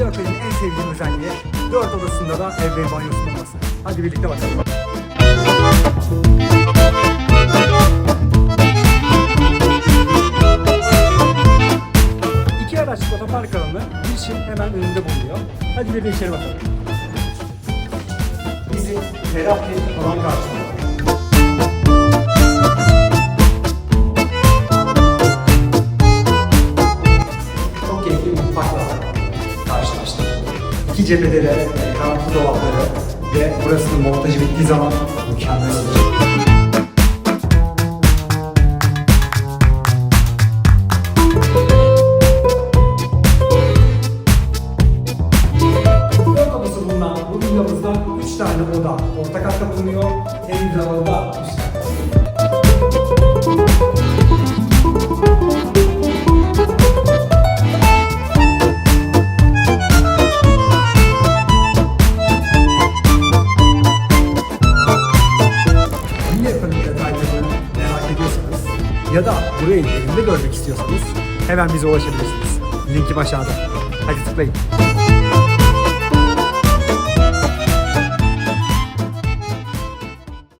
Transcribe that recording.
Flört benim en sevdiğim özelliği. Dört odasında da ev ve banyosu olması. Hadi birlikte bakalım. İki araçlık otopark alanı bir şey hemen önünde bulunuyor. Hadi bir de içeri bakalım. Bizi ferah alan karşılıyor. İki cephede de kanatlı dolapları ve burasının montajı bittiği zaman mükemmel olacak. Bu villamızda 3 tane oda orta katta bulunuyor. En güzel oda üst ya da burayı yerinde görmek istiyorsanız hemen bize ulaşabilirsiniz. Linkim aşağıda. Hadi tıklayın.